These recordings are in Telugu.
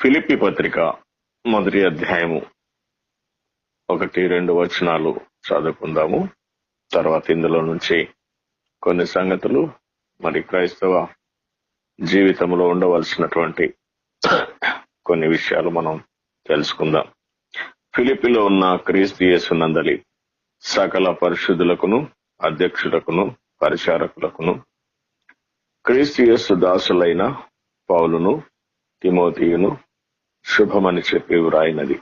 ఫిలిప్పి పత్రిక మొదటి అధ్యాయము ఒకటి రెండు వచనాలు చదువుకుందాము. తర్వాత ఇందులో నుంచి కొన్ని సంగతులు మరి క్రైస్తవ జీవితంలో ఉండవలసినటువంటి కొన్ని విషయాలు మనం తెలుసుకుందాం. ఫిలిపిలో ఉన్న క్రీస్తు యేసునందలి సకల పరిశుద్ధులకును అధ్యక్షులకును పరిచారకులకును క్రీస్తు యేసు దాసులైన పౌలును తిమోతియును శుభమని చెప్పి వ్రాయినది.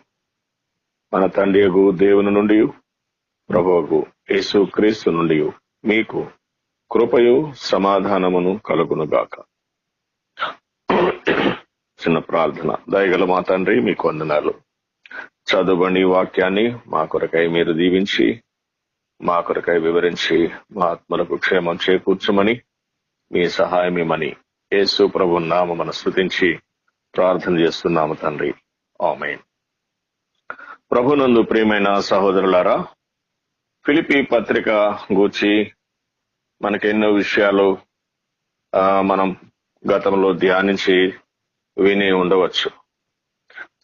మన తండ్రి దేవుని నుండి ప్రభువుకు యేసు క్రీస్తు నుండి మీకు కృపయు సమాధానమును కలుగునుగాక. చిన్న ప్రార్థన. దయగల మా తండ్రి మీకు వందనాలు. చదువుబడి వాక్యాన్ని మా కొరకై మీరు దీవించి మా కొరకై వివరించి మా ఆత్మలకు క్షేమం చేకూర్చమని మీ సహాయమేమని యేసు ప్రభు నామ మన స్థుతించి ప్రార్థన చేస్తున్నాము తండ్రి. ఆమెన్. ప్రభునందు ప్రియమైన సహోదరులారా ఫిలిపి పత్రిక గూర్చి మనకెన్నో విషయాలు ఆ, మనం గతంలో ధ్యానించి విని ఉండవచ్చు.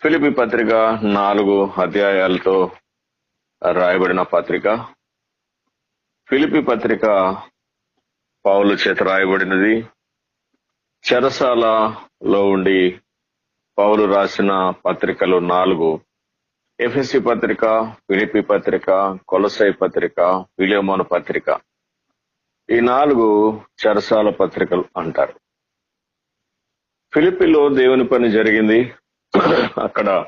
ఫిలిపి పత్రిక నాలుగు అధ్యాయాలతో రాయబడిన పత్రిక. ఫిలిపి పత్రిక పౌలు చేత రాయబడినది. చెరసాలలో ఉండి పౌలు రాసిన పత్రికలు నాలుగు. ఎఫ్ఎస్సి పత్రిక పిడిపి పత్రిక కొలసై పత్రిక విలియమోన పత్రిక. ఈ నాలుగు చరసాల పత్రికలు అంటారు. ఫిలిపిలో దేవుని పని జరిగింది. అక్కడ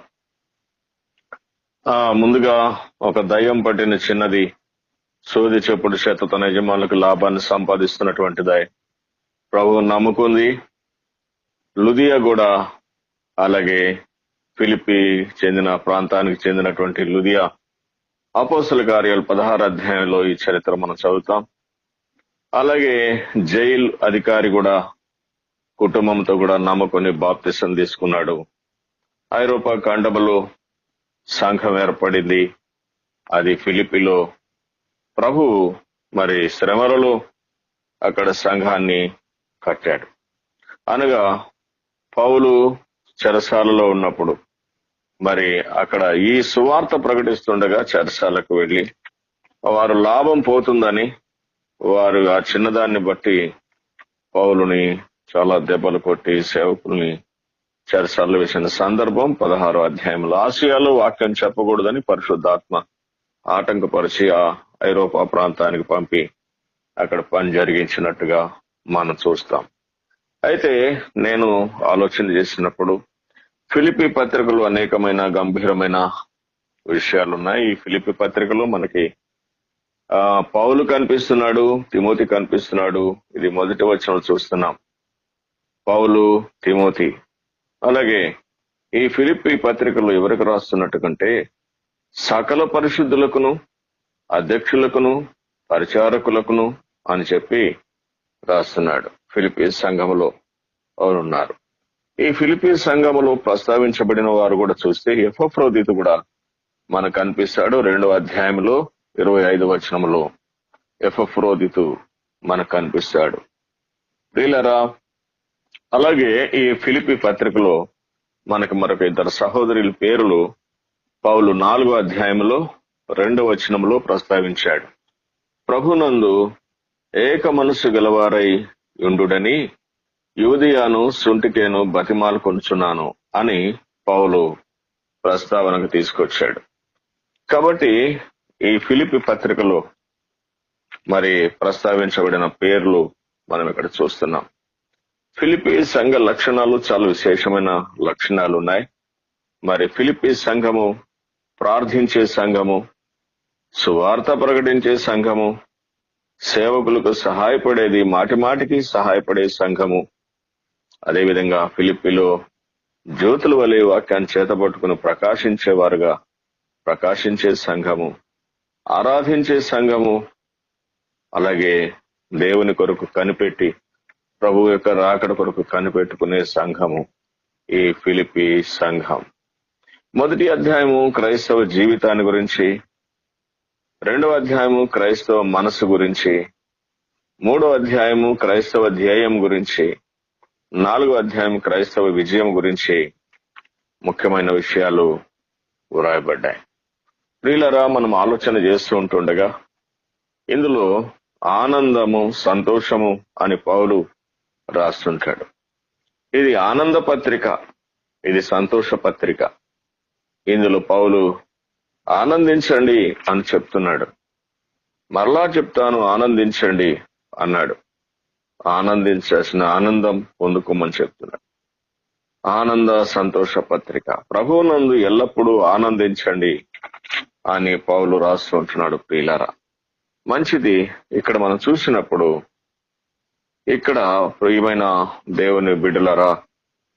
ముందుగా ఒక దయ్యం పట్టిన చిన్నది సోది చెప్పుడు చేత తన యజమానులకు లాభాన్ని సంపాదిస్తున్నటువంటిది ప్రభు నమ్ముకుంది. లుదియా కూడా అలాగే ఫిలిపి చెందిన ప్రాంతానికి చెందినటువంటి లుదియా అపోసల కార్యాలు పదహారు అధ్యాయంలో ఈ చరిత్ర మనం చదువుతాం. అలాగే జైల్ అధికారి కూడా కుటుంబంతో కూడా నమ్మకొని బాప్తిసం తీసుకున్నాడు. ఐరోపా ఖండములో సంఘం ఏర్పడింది. అది ఫిలిపిలో ప్రభు మరి శ్రమలలో అక్కడ సంఘాన్ని కట్టాడు. అనగా పౌలు చెరసాలలో ఉన్నప్పుడు. మరి అక్కడ ఈ సువార్త ప్రకటిస్తుండగా చెరసాలకు వెళ్ళి వారు లాభం పోతుందని వారు ఆ చిన్నదాన్ని బట్టి పౌలుని చాలా దెబ్బలు కొట్టి సేవకుల్ని చెరసాల్లో వేసిన సందర్భం పదహారో అధ్యాయంలో. ఆసియాలో వాక్యం చెప్పకూడదని పరిశుద్ధాత్మ ఆటంకపరిచి ఆ ఐరోపా ప్రాంతానికి పంపి అక్కడ పని జరిగించినట్టుగా మనం చూస్తాం. అయితే నేను ఆలోచన చేసినప్పుడు ఫిలిపి పత్రికలు అనేకమైన గంభీరమైన విషయాలు ఉన్నాయి ఈ ఫిలిపి పత్రికలో మనకి ఆ పౌలు కనిపిస్తున్నాడు తిమోతి కనిపిస్తున్నాడు. ఇది మొదటి వచనం చూస్తున్నాం. పౌలు తిమోతి. అలాగే ఈ ఫిలిపి పత్రికలు ఎవరికి రాస్తున్నట్టు కంటే సకల పరిశుద్ధులకును అధ్యక్షులకును పరిచారకులకును అని చెప్పి రాస్తున్నాడు. ఫిలిపీన్ సంఘములో ఉన్నారు ఈ ఫిలిపీన్ సంఘములో ప్రస్తావించబడిన వారు కూడా చూస్తే ఎఫ్రోదితు కూడా మనకు కనిపిస్తాడు రెండవ అధ్యాయంలో ఇరవై ఐదు వచనములో ఎఫ్రోదితు మనకు కనిపిస్తాడు. ప్రియులరా అలాగే ఈ ఫిలిపి పత్రికలో మనకు మరొక ఇద్దరు సహోదరుల పేర్లు పౌలు నాలుగో అధ్యాయంలో రెండవ వచనంలో ప్రస్తావించాడు. ప్రభునందు ఏక మనసు గలవారై ఉండుడని యూదియాను సుంటికేను బతిమాలు కొనుచున్నాను అని పౌలు ప్రస్తావనకు తీసుకొచ్చాడు. కాబట్టి ఈ ఫిలిపి పత్రికలో మరి ప్రస్తావించబడిన పేర్లు మనం ఇక్కడ చూస్తున్నాం. ఫిలిపి సంఘ లక్షణాలు చాలా విశేషమైన లక్షణాలు ఉన్నాయి. మరి ఫిలిపి సంఘము ప్రార్థించే సంఘము సువార్త ప్రకటించే సంఘము సేవకులకు సహాయపడేది మాటి మాటికి సహాయపడే సంఘము. అదేవిధంగా ఫిలిపిలో జ్యోతుల వలె వాక్యాన్ని చేతపట్టుకుని ప్రకాశించేవారుగా ప్రకాశించే సంఘము ఆరాధించే సంఘము అలాగే దేవుని కొరకు కనిపెట్టి ప్రభు యొక్క రాకడ కొరకు కనిపెట్టుకునే సంఘము ఈ ఫిలిపి సంఘం. మొదటి అధ్యాయము క్రైస్తవ జీవితాన్ని గురించి రెండవ అధ్యాయము క్రైస్తవ మనసు గురించి మూడో అధ్యాయము క్రైస్తవ ధ్యేయం గురించి నాలుగో అధ్యాయం క్రైస్తవ విజయం గురించి ముఖ్యమైన విషయాలు వ్రాయబడ్డాయి. ప్రియులరా మనం ఆలోచన చేస్తూ ఉంటుండగా ఇందులో ఆనందము సంతోషము అని పౌలు రాస్తుంటాడు. ఇది ఆనంద పత్రిక ఇది సంతోష పత్రిక. ఇందులో పౌలు ఆనందించండి అని చెప్తున్నాడు. మరలా చెప్తాను ఆనందించండి అన్నాడు. ఆనందించాల్సిన ఆనందం పొందుకోమని చెప్తున్నాడు. ఆనంద సంతోష పత్రిక. ప్రభువునందు ఎల్లప్పుడూ ఆనందించండి అని పౌలు రాస్తుంటున్నాడు ప్రియులరా. మంచిది ఇక్కడ మనం చూసినప్పుడు ఇక్కడ ప్రియమైన దేవుని బిడ్డలరా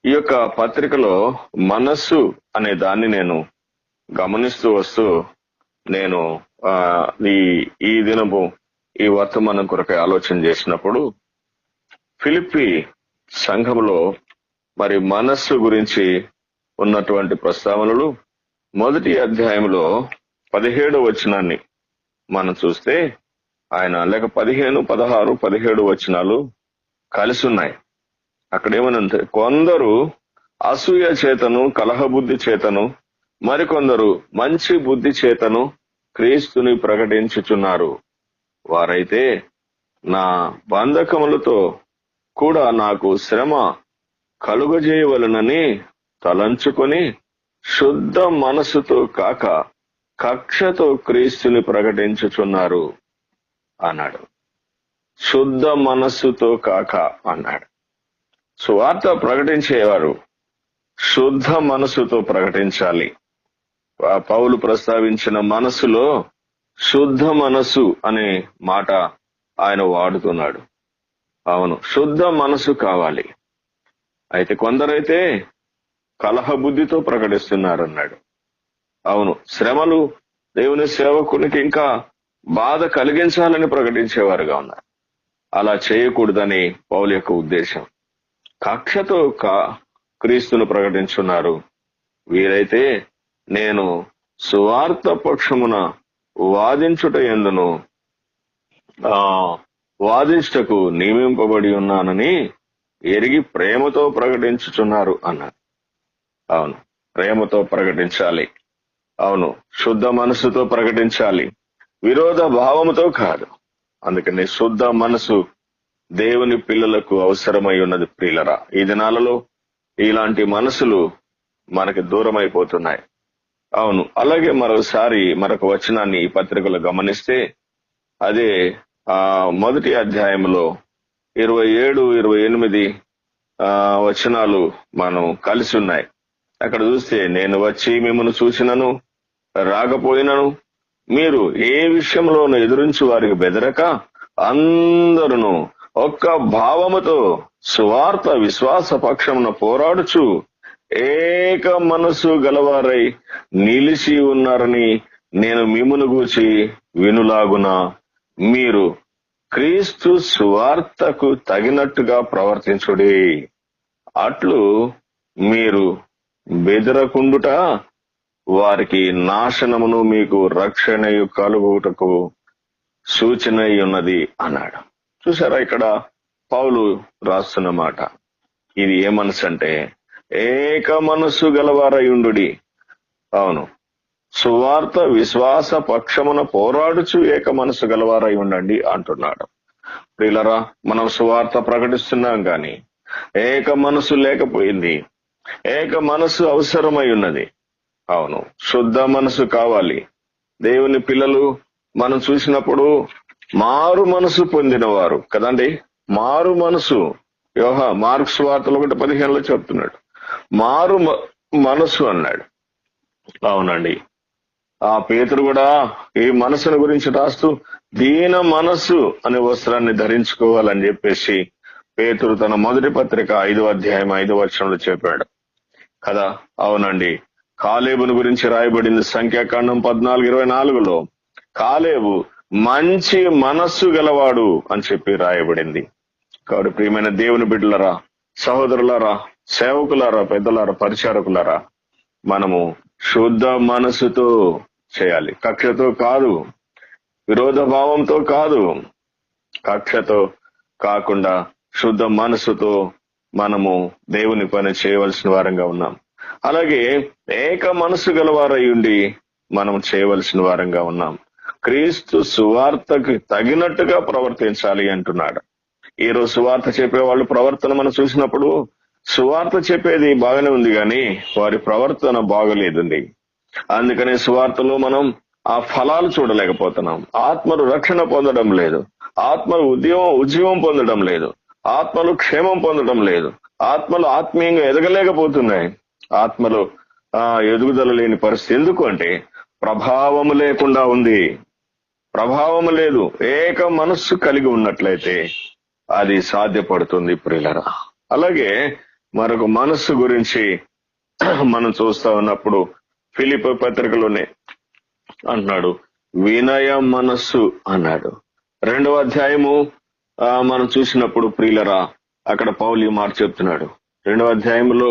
ఈ యొక్క పత్రికలో మనస్సు అనే దాన్ని నేను గమనిస్తూ వస్తూ నేను ఈ ఈ దినము ఈ వర్తమానం కొరకై ఆలోచన చేసినప్పుడు ఫిలిప్పి సంఘములో మరి మనస్సు గురించి ఉన్నటువంటి ప్రస్తావనలు మొదటి అధ్యాయంలో పదిహేడు వచనాన్ని మనం చూస్తే ఆయన లేక పదిహేను పదహారు పదిహేడు వచనాలు కలిసి ఉన్నాయి. అక్కడ ఏమనంటే కొందరు అసూయ చేతను కలహబుద్ధి చేతను మరికొందరు మంచి బుద్ధి చేతను క్రీస్తుని ప్రకటించుచున్నారు. వారైతే నా బంధకములతో కూడా నాకు శ్రమ కలుగజేయవలనని తలంచుకొని శుద్ధ మనసుతో కాక కక్షతో క్రీస్తుని ప్రకటించుచున్నారు అన్నాడు. శుద్ధ మనస్సుతో కాక అన్నాడు. సువార్త ప్రకటించేవారు శుద్ధ మనసుతో ప్రకటించాలి. పౌలు ప్రస్తావించిన మనసులో శుద్ధ మనసు అనే మాట ఆయన వాడుతున్నాడు. అవును శుద్ధ మనసు కావాలి. అయితే కొందరైతే కలహ బుద్ధితో ప్రకటిస్తున్నారు అన్నాడు అవును శ్రమలు దేవుని సేవకునికి ఇంకా బాధ కలిగించాలని ప్రకటించేవారుగా ఉన్నారు. అలా చేయకూడదని పౌలు యొక్క ఉద్దేశం. కక్షతో క్రీస్తును ప్రకటించున్నారు. వీరైతే నేను సువార్త పక్షమున వాదించుట ఎందును? ఆ వాదించుటకు నియమింపబడి ఉన్నానని ఎరిగి ప్రేమతో ప్రకటించుచున్నారు అన్నారు. అవును ప్రేమతో ప్రకటించాలి. అవును శుద్ధ మనసుతో ప్రకటించాలి. విరోధ భావముతో కాదు. అందుకని శుద్ధ మనసు దేవుని పిల్లలకు అవసరమై ఉన్నది ప్రియులరా. ఈ దినాలలో ఇలాంటి మనసులు మనకి దూరం అయిపోతున్నాయి అవును. అలాగే మరోసారి మరొక వచనాన్ని ఈ పత్రికలో గమనిస్తే అదే ఆ మొదటి అధ్యాయంలో ఇరవై ఏడు ఇరవై ఎనిమిది ఆ వచనాలు మనం కలిసి ఉన్నాయి. అక్కడ చూస్తే నేను వచ్చి మిమ్మల్ని చూసినను రాకపోయినను మీరు ఏ విషయంలోనూ ఎదురించి వారికి బెదరక అందరును ఒక్క భావముతో స్వార్థ విశ్వాస పక్షమున పోరాడుచు ఏక మనసు గలవారై నిలిచి ఉన్నారని నేను మిమ్మును గూచి వినులాగున. మీరు క్రీస్తు స్వార్థకు తగినట్టుగా ప్రవర్తించుడి. అట్లు మీరు బెదరకుండుట వారికి నాశనమును మీకు రక్షణయు కలుగుటకు సూచన ఉన్నది అన్నాడు. చూసారా ఇక్కడ పౌలు రాస్తున్న మాట. ఇది ఏ మనసు అంటే ఏక మనస్సు గలవారయుండు అవును. సువార్త విశ్వాస పక్షమున పోరాడుచు ఏక మనసు గలవారై ఉండండి అంటున్నాడు. ప్రియులరా మనం సువార్త ప్రకటిస్తున్నాం గాని ఏక మనసు లేకపోయింది. ఏక మనసు అవసరమై ఉన్నది అవును. శుద్ధ మనసు కావాలి. దేవుని పిల్లలు మనం చూసినప్పుడు మారు మనసు పొందినవారు. కదండి? మారు మనసు యోహ మార్క్స్ వార్తలు ఒకటి పదిహేనులో చెప్తున్నాడు. మారు మనసు అన్నాడు. అవునండి. ఆ పేతురు కూడా ఈ మనసును గురించి రాస్తూ దీన మనస్సు అనే వస్త్రాన్ని ధరించుకోవాలని చెప్పేసి పేతురు తన మొదటి పత్రిక ఐదో అధ్యాయం ఐదో వచనంలో చెప్పాడు. కదా? అవునండి. కాలేబుని గురించి రాయబడింది సంఖ్యాకాండం పద్నాలుగు ఇరవై నాలుగులో. కాలేబు మంచి మనస్సు గలవాడు అని చెప్పి రాయబడింది. కాబట్టి ప్రియమైన దేవుని బిడ్డలరా సహోదరులారా సేవకులారా పెద్దలారా పరిచారకులారా మనము శుద్ధ మనసుతో చేయాలి. కక్షతో కాదు విరోధ భావంతో కాదు. కక్షతో కాకుండా శుద్ధ మనసుతో మనము దేవుని పని చేయవలసిన వారంగా ఉన్నాం. అలాగే ఏక మనసు గలవారై ఉండి మనం చేయవలసిన వారంగా ఉన్నాం. క్రీస్తు సువార్తకు తగినట్టుగా ప్రవర్తించాలి అంటున్నాడు. ఈ రోజు సువార్త చెప్పే వాళ్ళు ప్రవర్తన మనం చూసినప్పుడు సువార్త చెప్పేది బాగానే ఉంది కానీ వారి ప్రవర్తన బాగలేదండి. అందుకనే సువార్తలో మనం ఆ ఫలాలు చూడలేకపోతున్నాం. ఆత్మలు రక్షణ పొందడం లేదు. ఆత్మలు ఉద్యమం ఉద్యమం పొందడం లేదు. ఆత్మలు క్షేమం పొందడం లేదు. ఆత్మలు ఆత్మీయంగా ఎదగలేకపోతున్నాయి. ఆత్మలు ఆ ఎదుగుదల లేని పరిస్థితి. ఎందుకు అంటే ప్రభావము లేకుండా ఉంది. ప్రభావము లేదు. ఏక మనస్సు కలిగి ఉన్నట్లయితే అది సాధ్యపడుతుంది ప్రియులరా. అలాగే మరొక మనస్సు గురించి మనం చూస్తా ఉన్నప్పుడు ఫిలిప్ పత్రికలోనే అంటున్నాడు వినయ మనస్సు అన్నాడు. రెండవ అధ్యాయము ఆ, మనం చూసినప్పుడు ప్రియులరా అక్కడ పౌలి మార్ చెప్తున్నాడు. రెండవ అధ్యాయంలో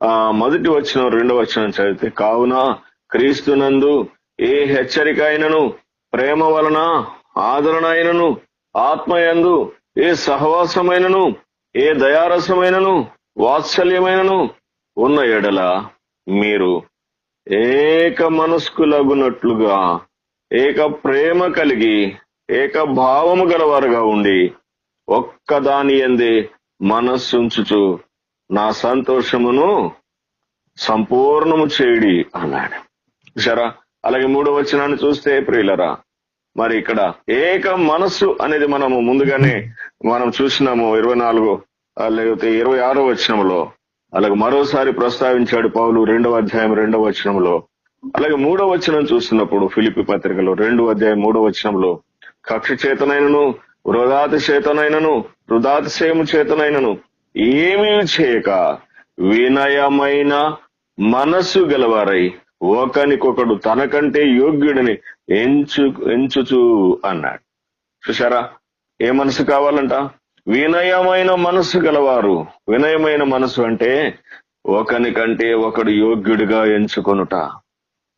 ఆ మొదటి వచ్చిన రెండవ వచనం చదివితే కావున క్రీస్తునందు ఏ హెచ్చరిక అయినను ప్రేమ వలన ఆదరణ అయినను ఆత్మయందు ఏ సహవాసమైనను ఏ దయారసమైనను వాత్సల్యమైనను ఉన్న ఎడల మీరు ఏక మనస్కులగునట్లుగా ఏక ప్రేమ కలిగి ఏక భావము గలవారుగా ఉండి ఒక్కదాని ఎందే మనస్సుంచుచు నా సంతోషమును సంపూర్ణము చేయడి అన్నాడు. సరా అలాగే మూడో వచనాన్ని చూస్తే ప్రియులరా మరి ఇక్కడ ఏక మనస్సు అనేది మనము ముందుగానే మనం చూసినాము. ఇరవై నాలుగు లేకపోతే ఇరవై ఆరో వచనంలో అలాగే మరోసారి ప్రస్తావించాడు పౌలు రెండవ అధ్యాయం రెండవ వచనంలో అలాగే మూడో వచనం చూస్తున్నప్పుడు ఫిలిపి పత్రికలో రెండవ అధ్యాయం మూడో వచనంలో కక్ష చేతనైనను వృధాతి చేతనైనను వృధాతిశయము చేతనైనను ఏమీ చేయక వినయమైన మనస్సు గలవారై ఒకనికొకడు తనకంటే యోగ్యుడిని ఎంచు ఎంచుచు అన్నాడు. చూసారా ఏ మనసు కావాలంట? వినయమైన మనసు గలవారు. వినయమైన మనసు అంటే ఒకని కంటే ఒకడు యోగ్యుడిగా ఎంచుకొనుట.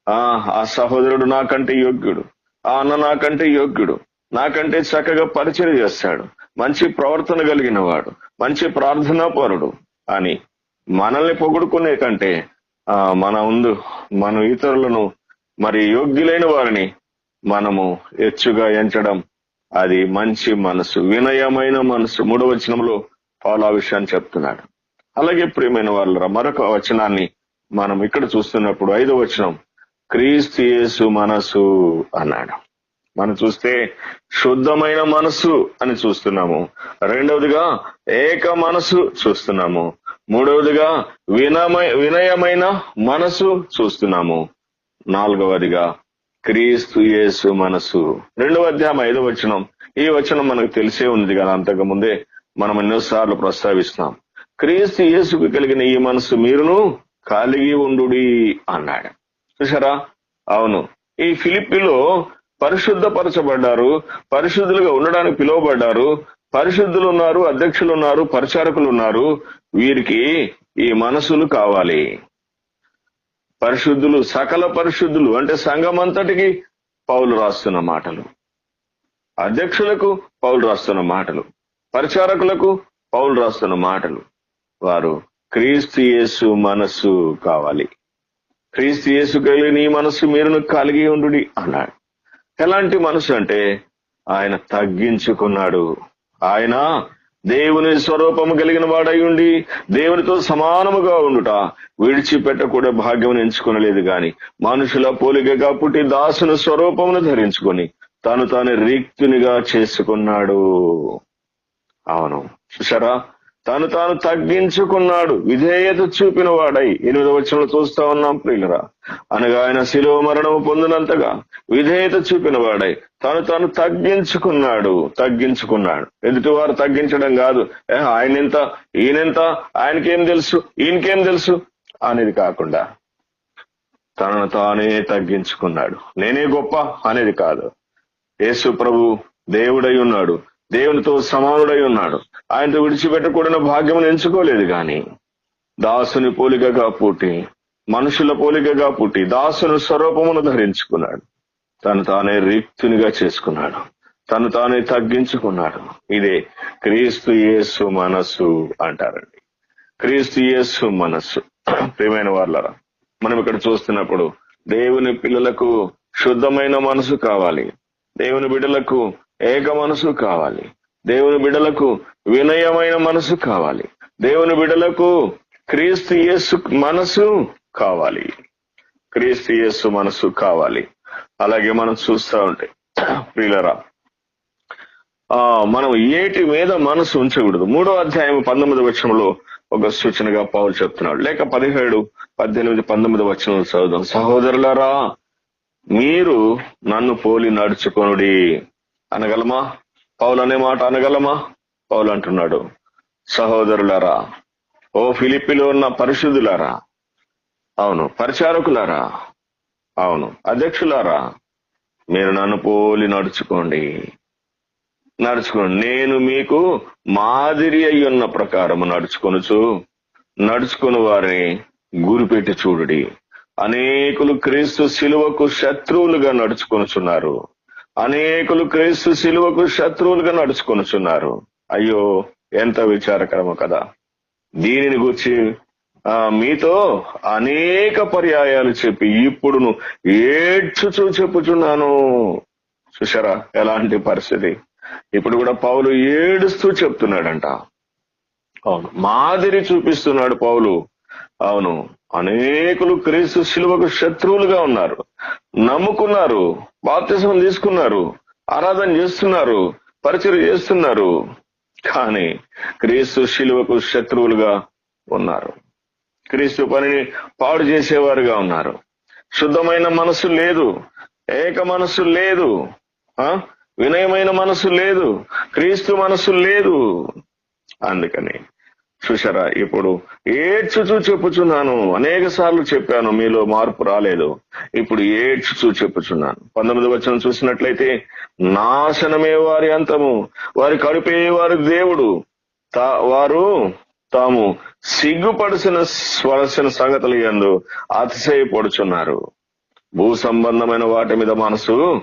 ఆ ఆ సహోదరుడు నాకంటే యోగ్యుడు. ఆ అన్న నాకంటే యోగ్యుడు. నాకంటే చక్కగా పరిచయం చేస్తాడు. మంచి ప్రవర్తన కలిగిన వాడు మంచి ప్రార్థనా పరుడు అని మనల్ని పొగుడుకునే కంటే ఆ మన ముందు మన ఇతరులను మరి యోగ్యులైన వారిని మనము ఎచ్చుగా ఎంచడం అది మంచి మనసు వినయమైన మనసు. మూడవ వచనంలో పాలు ఆ విషయాన్ని చెప్తున్నాడు. అలాగే ప్రియమైన వాళ్ళ మరొక వచనాన్ని మనం ఇక్కడ చూస్తున్నప్పుడు ఐదో వచనం క్రీస్తు మనసు అన్నాడు. మనం చూస్తే శుద్ధమైన మనసు అని చూస్తున్నాము. రెండవదిగా ఏక మనసు చూస్తున్నాము. మూడవదిగా వినమయ వినయమైన మనసు చూస్తున్నాము. నాలుగవదిగా క్రీస్తు యేసు మనసు. రెండవ అధ్యాయం ఐదవ వచనం. ఈ వచనం మనకు తెలిసే ఉంది కదా అంతకు ముందే మనం ఎన్నోసార్లు ప్రస్తావిస్తున్నాం. క్రీస్తు యేసుకు కలిగిన ఈ మనసు మీరును కలిగి ఉండు అన్నాడు. చూసారా అవును. ఈ ఫిలిపిలో పరిశుద్ధపరచబడ్డారు పరిశుద్ధులుగా ఉండడానికి పిలువబడ్డారు పరిశుద్ధులు ఉన్నారు అధ్యక్షులు ఉన్నారు పరిచారకులు ఉన్నారు వీరికి ఈ మనసులు కావాలి. పరిశుద్ధులు సకల పరిశుద్ధులు అంటే సంఘమంతటికి పౌలు రాస్తున్న మాటలు. అధ్యక్షులకు పౌలు రాస్తున్న మాటలు. పరిచారకులకు పౌలు రాస్తున్న మాటలు. వారు క్రీస్తు యేసు మనస్సు కావాలి. క్రీస్తు యేసు కలిగిన ఈ మనస్సు మీరును కలిగి ఉండు అన్నాడు. ఎలాంటి మనసు అంటే ఆయన తగ్గించుకున్నాడు. ఆయన దేవుని స్వరూపము కలిగిన వాడై ఉండి దేవునితో సమానముగా ఉండుట విడిచిపెట్టకూడే భాగ్యం ఎంచుకునలేదు గాని మనుషుల పోలికగా పుట్టి దాసుని స్వరూపమును ధరించుకొని తాను తాను రిక్తునిగా చేసుకున్నాడు. అవును. చూసారా తాను తాను తగ్గించుకున్నాడు విధేయత చూపిన వాడై ఎనిమిది వచనంలో చూస్తా ఉన్నాం ప్రియులరా. అనగా ఆయన శిలువ మరణం పొందినంతగా విధేయత చూపిన వాడై తాను తాను తగ్గించుకున్నాడు తగ్గించుకున్నాడు. ఎదుటి వారు తగ్గించడం కాదు? ఏ ఆయనెంత ఈయనెంత ఆయనకేం తెలుసు ఈయనకేం తెలుసు? అనేది కాకుండా తనను తానే తగ్గించుకున్నాడు. నేనే గొప్ప అనేది కాదు. యేసు ప్రభు దేవుడై ఉన్నాడు. దేవునితో సమానుడై ఉన్నాడు. ఆయనతో విడిచిపెట్టకూడని భాగ్యం ఎంచుకోలేదు గాని దాసుని పోలికగా పుట్టి మనుషుల పోలికగా పుట్టి దాసుని స్వరూపమును ధరించుకున్నాడు. తను తానే రిక్తునిగా చేసుకున్నాడు. తను తానే తగ్గించుకున్నాడు. ఇదే క్రీస్తు యేసు మనస్సు అంటారండి. క్రీస్తు యేసు మనస్సు ప్రియమైన వాళ్ళరా మనం ఇక్కడ చూస్తున్నప్పుడు దేవుని పిల్లలకు శుద్ధమైన మనసు కావాలి. దేవుని బిడ్డలకు ఏక మనసు కావాలి. దేవుని బిడలకు వినయమైన మనసు కావాలి. దేవుని బిడలకు క్రీస్తు యేసు మనసు కావాలి. క్రీస్తు యేసు మనసు కావాలి. అలాగే మనం చూస్తా ఉంటే ప్రియులరా ఆ మనం ఏటి మీద మనసు ఉంచకూడదు. మూడో అధ్యాయం పంతొమ్మిది వచనంలో ఒక సూచనగా పావులు చెప్తున్నాడు. లేక పదిహేడు పద్దెనిమిది పంతొమ్మిది వచనంలో చదువుదాం. సహోదరులరా మీరు నన్ను పోలి నడుచుకొనుడి. అనగలమా? పౌలు అనే మాట అనగలమా? పౌలు అంటున్నాడు. సహోదరులారా ఓ ఫిలిపిలో ఉన్న పరిశుద్ధులారా అవును పరిచారకులారా అవును అధ్యక్షులారా మీరు నన్ను పోలి నడుచుకోండి. నడుచుకోండి. నేను మీకు మాదిరి అయి ఉన్న ప్రకారము నడుచుకొనుచు నడుచుకుని వారిని గురిపెట్టి చూడుడి. అనేకులు క్రీస్తు శిలువకు శత్రువులుగా నడుచుకొనుచున్నారు. అనేకులు క్రీస్తు శిలువకు శత్రువులుగా నడుచుకొనుచున్నారు. అయ్యో ఎంత విచారకరము కదా. దీనిని గురించి ఆ, మీతో అనేక పర్యాయాలు చెప్పి ఇప్పుడును ఏడ్చుచూ చెప్పుచున్నాను. చూసారా ఎలాంటి పరిస్థితి? ఇప్పుడు కూడా పౌలు ఏడుస్తూ చెప్తున్నాడంట. అవును. మాదిరి చూపిస్తున్నాడు పౌలు. అవును అనేకులు క్రీస్తు శిలువకు శత్రువులుగా ఉన్నారు. నమ్ముకున్నారు బాప్తిసం తీసుకున్నారు ఆరాధన చేస్తున్నారు పరిచయం చేస్తున్నారు కానీ క్రీస్తు శిలువకు శత్రువులుగా ఉన్నారు. క్రీస్తు పనిని పాడు చేసేవారుగా ఉన్నారు. శుద్ధమైన మనసు లేదు ఏక మనసు లేదు ఆ? వినయమైన మనసు లేదు క్రీస్తు మనసు లేదు. అందుకని చూసారా ఇప్పుడు ఏడ్చుచూ చెప్పుచున్నాను. అనేక సార్లు చెప్పాను మీలో మార్పు రాలేదు. ఇప్పుడు ఏడ్చుచూ చెప్పుచున్నాను. పంతొమ్మిది వచ్చిన చూసినట్లయితే నాశనమే వారి అంతము వారి కడుపే వారి దేవుడు. తా- వారు తాము సిగ్గుపడిసిన స్వలసిన సంగతులు ఎందు అతిశయపడుచున్నారు. భూ సంబంధమైన వాటి మీద మనసు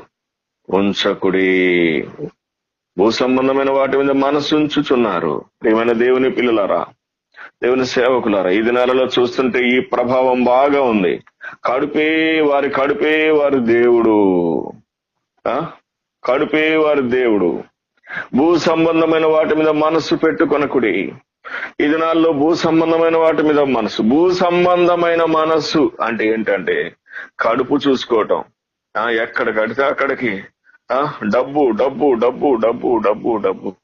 ఉంచకుడి. భూ సంబంధమైన వాటి మీద మనసు ఏమైనా ప్రియమైన దేవుని పిల్లలారా దేవుని సేవకులారా ఈ దినాలలో చూస్తుంటే ఈ ప్రభావం బాగా ఉంది. కడుపే వారి కడుపే వారి దేవుడు. ఆ? కడుపే వారి దేవుడు. భూ సంబంధమైన వాటి మీద మనస్సు పెట్టుకొనకుడి. ఈ దినాల్లో భూ సంబంధమైన వాటి మీద మనసు భూ సంబంధమైన మనస్సు అంటే ఏంటంటే కడుపు చూసుకోవటం. ఆ ఎక్కడ కడితే అక్కడికి డబ్బు డబ్బు డబ్బు డబ్బు డబ్బు డబ్బు.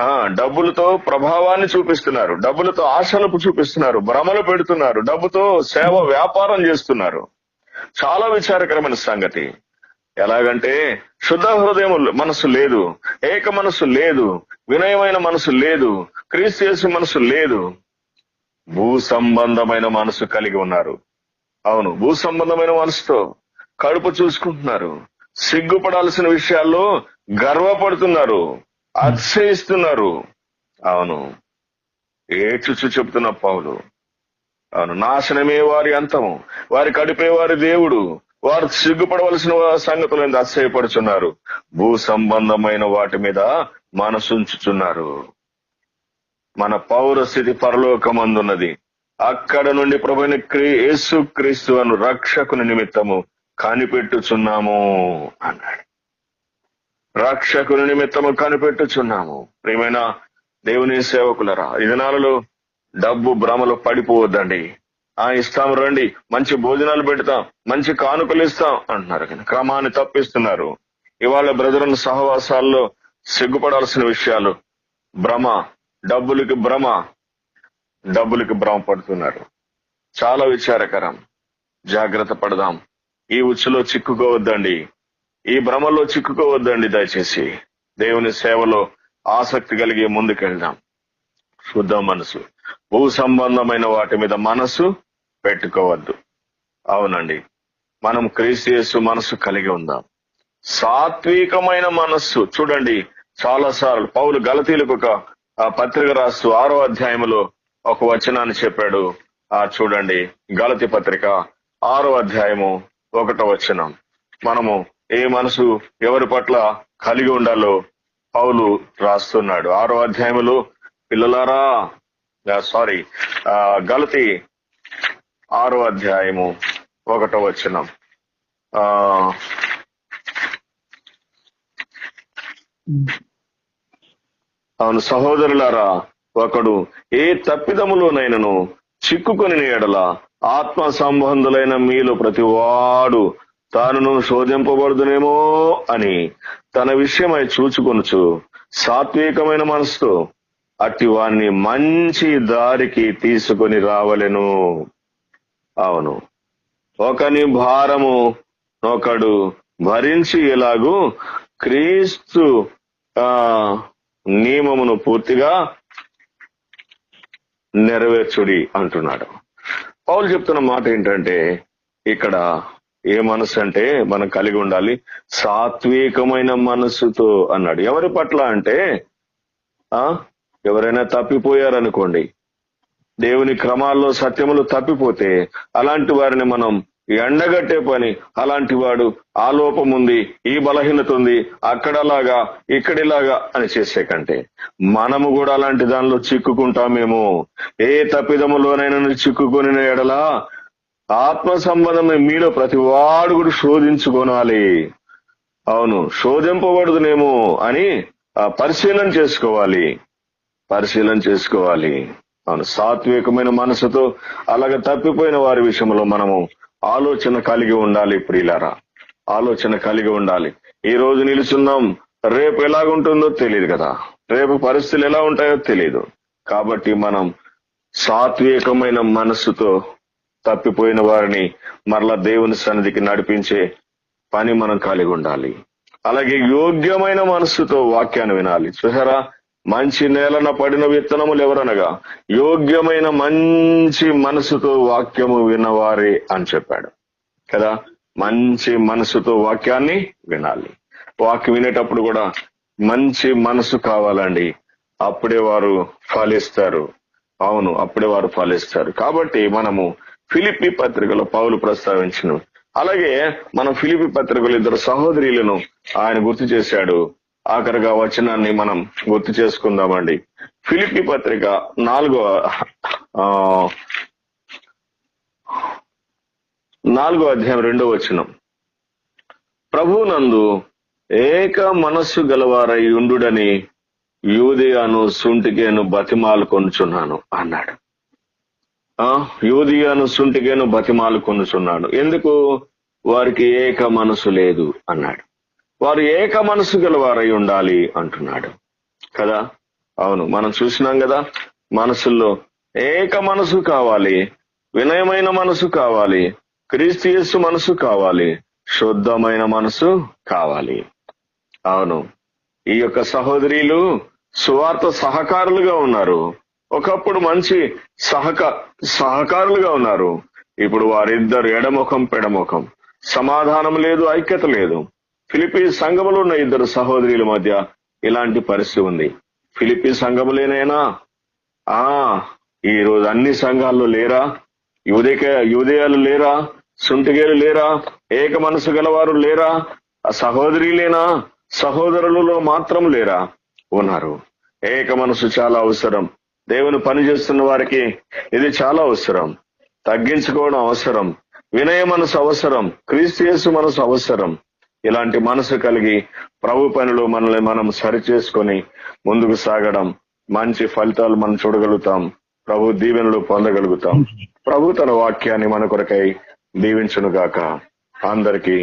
ఆ డబ్బులతో ప్రభావాన్ని చూపిస్తున్నారు. డబ్బులతో ఆశలకు చూపిస్తున్నారు. భ్రమలు పెడుతున్నారు. డబ్బుతో సేవ వ్యాపారం చేస్తున్నారు. చాలా విచారకరమైన సంగతి. ఎలాగంటే శుద్ధ హృదయం మనసు లేదు. ఏక మనసు లేదు. వినయమైన మనసు లేదు. క్రీస్తు మనసు లేదు. భూ సంబంధమైన మనసు కలిగి ఉన్నారు. అవును భూ సంబంధమైన మనసుతో కడుపు చూసుకుంటున్నారు. సిగ్గుపడాల్సిన విషయాల్లో గర్వపడుతున్నారు అతిశయిస్తున్నారు అవును ఏడ్చుచు చెప్తున్న పౌలు. అవును నాశనమే వారి అంతము వారి కడిపే వారి దేవుడు వారు సిగ్గుపడవలసిన సంగతులు ఎంత అతిశయపడుచున్నారు భూ సంబంధమైన వాటి మీద మనసుంచుచున్నారు. మన పౌర స్థితి పరలోకమందున్నది. అక్కడ నుండి ప్రభుని యేసు క్రీస్తు అను రక్షకుని నిమిత్తము కనిపెట్టుచున్నాము అన్నాడు. రక్షకుని నిమిత్తము కనిపెట్టుచున్నాము. ప్రియమైన దేవుని సేవకులరా ఈ దినాలలో డబ్బు భ్రమలో పడిపోవద్దండి. ఆ ఇస్తాం రండి మంచి భోజనాలు పెడతాం మంచి కానుకలు ఇస్తాం అంటున్నారు. కానీ క్రమాన్ని తప్పిస్తున్నారు. ఇవాళ బ్రదరుల సహవాసాల్లో సిగ్గుపడాల్సిన విషయాలు భ్రమ డబ్బులకి భ్రమ డబ్బులకి భ్రమ పడుతున్నారు. చాలా విచారకరం. జాగ్రత్త పడదాం. ఈ ఉచ్చులో చిక్కుకోవద్దండి. ఈ భ్రమలో చిక్కుకోవద్దండి దయచేసి. దేవుని సేవలో ఆసక్తి కలిగి ముందుకెళ్దాం. శుద్ధ మనసు. భూ సంబంధమైన వాటి మీద మనసు పెట్టుకోవద్దు. అవునండి. మనం క్రీస్తు మనసు కలిగి ఉందాం. సాత్వికమైన మనస్సు. చూడండి చాలా సార్లు పౌలు గలతీలకు ఒక ఆ, పత్రిక రాస్తూ ఆరో అధ్యాయంలో ఒక వచనాన్ని చెప్పాడు. ఆ చూడండి గలతి పత్రిక ఆరో అధ్యాయము ఒకటో వచనం. మనము ఏ మనసు ఎవరి పట్ల కలిగి ఉండాలో పౌలు రాస్తున్నాడు. ఆరో అధ్యాయములు పిల్లలారా సారీ గలతి ఆరో అధ్యాయము ఒకటో వచనం. ఆ అవును సహోదరులారా ఒకడు ఏ తప్పిదములోనైనను చిక్కుకొని ఎడల ఆత్మ సంబంధులైన మీలో ప్రతివాడు తాను శోధింపబడుదునేమో అని తన విషయమై చూచుకొనుచు సాత్వికమైన మనసుతో అట్టి వాణ్ణి మంచి దారికి తీసుకొని రావలెను. అవును. ఒకని భారము ఒకడు భరించి ఎలాగూ క్రీస్తు ఆ నియమమును పూర్తిగా నెరవేర్చుడి అంటున్నాడు. పౌలు చెప్తున్న మాట ఏంటంటే ఇక్కడ ఏ మనసు అంటే మనం కలిగి ఉండాలి. సాత్వికమైన మనసుతో అన్నాడు. ఎవరి పట్ల అంటే ఆ ఎవరైనా తప్పిపోయారనుకోండి దేవుని క్రమాల్లో సత్యములు తప్పిపోతే అలాంటి వారిని మనం ఎండగట్టే పని. అలాంటి వాడు ఆ లోపం ఉంది ఈ బలహీనత ఉంది అక్కడలాగా ఇక్కడిలాగా అని చేసే కంటే మనము కూడా అలాంటి దానిలో చిక్కుకుంటామేమో. ఏ తప్పిదములోనైనా చిక్కుకొని ఎడలా ఆత్మ సంబంధమే మీలో ప్రతి వాడు కూడా శోధించుకోనాలి. అవును శోధింపబడదునేమో అని పరిశీలన చేసుకోవాలి. పరిశీలన చేసుకోవాలి. అవును సాత్వికమైన మనసుతో అలాగే తప్పిపోయిన వారి విషయంలో మనము ఆలోచన కలిగి ఉండాలి ప్రియులారా. ఆలోచన కలిగి ఉండాలి. ఈ రోజు నిలుచున్నాం. రేపు ఎలాగుంటుందో తెలియదు కదా. రేపు పరిస్థితులు ఎలా ఉంటాయో తెలియదు కాబట్టి మనం సాత్వికమైన మనస్సుతో తప్పిపోయిన వారిని మరలా దేవుని సన్నిధికి నడిపించే పని మనం కలిగి ఉండాలి. అలాగే యోగ్యమైన మనస్సుతో వాక్యాన్ని వినాలి. చూసారా? మంచి నేలన పడిన విత్తనములు ఎవరనగా? యోగ్యమైన మంచి మనసుతో వాక్యము వినవారే అని చెప్పాడు. కదా? మంచి మనసుతో వాక్యాన్ని వినాలి. వాక్యం వినేటప్పుడు కూడా మంచి మనసు కావాలండి. అప్పుడే వారు ఫలిస్తారు. అవును అప్పుడే వారు ఫలిస్తారు. కాబట్టి మనము ఫిలిపి పత్రికలో పౌలు ప్రస్తావించను. అలాగే మనం ఫిలిపి పత్రికలు ఇద్దరు సహోదరులను ఆయన గుర్తు చేశాడు. ఆఖరిగా వచనాన్ని మనం గుర్తు చేసుకుందామండి. ఫిలిపి పత్రిక నాలుగో నాలుగో అధ్యాయం రెండో వచనం. ప్రభునందు ఏక మనస్సు గలవారై ఉండుడని యూదియాను సుంటికేను బతిమాలు కొనుచున్నాను అన్నాడు. ఆ యూదియాను సుంటికేను బతిమాలు కొనుచున్నాడు ఎందుకు? వారికి ఏక మనసు లేదు అన్నాడు. వారు ఏక మనసు గలవారై ఉండాలి అంటున్నాడు. కదా? అవును మనం చూసినాం కదా మనసుల్లో ఏక మనసు కావాలి వినయమైన మనసు కావాలి క్రీస్తు మనసు కావాలి శుద్ధమైన మనసు కావాలి. అవును ఈ యొక్క సహోదరీలు సువార్త సహకారులుగా ఉన్నారు. ఒకప్పుడు మంచి సహక సహకారులుగా ఉన్నారు. ఇప్పుడు వారిద్దరు ఎడముఖం పెడముఖం. సమాధానం లేదు ఐక్యత లేదు. ఫిలిపీ సంఘములో ఉన్న ఇద్దరు సహోదరుల మధ్య ఇలాంటి పరిస్థితి ఉంది. ఫిలిపీ సంఘములేనైనా? ఆ ఈ రోజు అన్ని సంఘాల్లో లేరా? యువదేక యువదేయాలు లేరా? సుంటిగేలు లేరా? ఏక మనసు గలవారు లేరా? ఆ సహోదరులలో మాత్రం లేరా? ఉన్నారు. ఏక మనసు చాలా అవసరం. దేవుని పని చేస్తున్న వారికి ఇది చాలా అవసరం. తగ్గించుకోవడం అవసరం. వినయ మనసు అవసరం. క్రీస్తు మనసు అవసరం. ఇలాంటి మనసు కలిగి ప్రభు పనిలో మనల్ని మనం సరి చేసుకొని ముందుకు సాగడం మంచి ఫలితాలు మనం చూడగలుగుతాం. ప్రభు దీవెనలు పొందగలుగుతాం. ప్రభు తన వాక్యాన్ని మన కొరకై దీవించును గాక అందరికీ